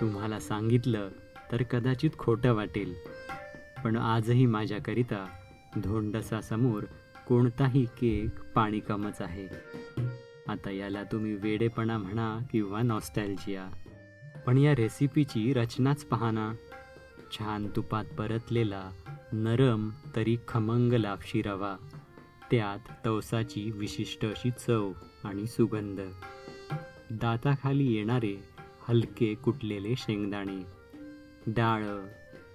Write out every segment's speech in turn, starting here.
तुम्हाला सांगितलं तर कदाचित खोटं वाटेल. पण आजही माझ्याकरिता धोंडसासमोर कोणताही केक पाणी कमच आहे. आता याला तुम्ही वेडेपणा म्हणा किंवा नॉस्टॅल्जिया. पण या रेसिपीची रचनाच पहा ना. छान तुपात परतलेला नरम तरी खमंग लापशी रवा. त्यात तवसाची विशिष्ट अशी चव आणि सुगंध. दाताखाली येणारे हलके कुटलेले शेंगदाणे डाळ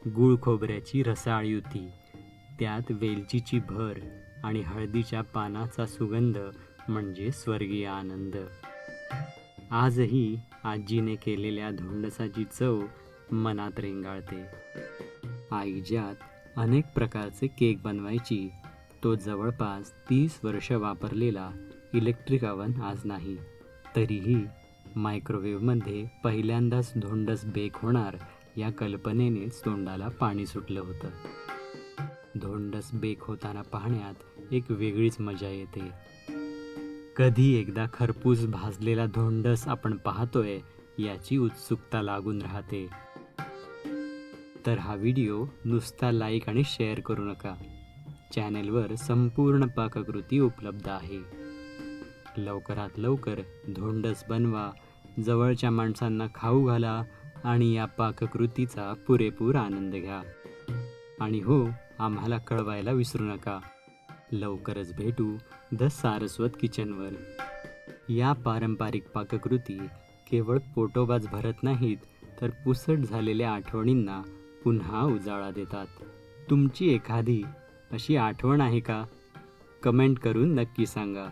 गुळ खोबऱ्याची रसाळ युती त्यात वेलचीची भर आणि हळदीच्या पानाचा सुगंध म्हणजे स्वर्गीय आनंद. आजही आजीने केलेल्या धोंडसाची चव मनात रेंगाळते. आई ज्यात अनेक प्रकारचे केक बनवायची तो जवळपास तीस वर्ष वापरलेला इलेक्ट्रिक अवन आज नाही. तरीही मायक्रोवेव्हमध्ये पहिल्यांदाच धोंडस बेक होणार या कल्पनेनेच तोंडाला पाणी सुटलं होतं. धोंडस बेक होताना पाहण्यात एक वेगळीच मजा येते. कधी एकदा खरपूस भाजलेला धोंडस आपण पाहतोय याची उत्सुकता लागून राहते. तर हा व्हिडिओ नुसता लाईक आणि शेअर करू नका. चॅनेलवर संपूर्ण पाककृती उपलब्ध आहे. लवकरात लवकर धोंडस बनवा जवळच्या माणसांना खाऊ घाला आणि या पाककृतीचा पुरेपूर आनंद घ्या. आणि हो आम्हाला कळवायला विसरू नका. लवकरच भेटू द सारस्वत किचनवर. या पारंपरिक पाककृती केवळ पोटोबाज भरत नाहीत तर पुसट झालेल्या आठवणींना पुन्हा उजाळा देतात. तुमची एखादी अशी आठवण आहे का? कमेंट करून नक्की सांगा.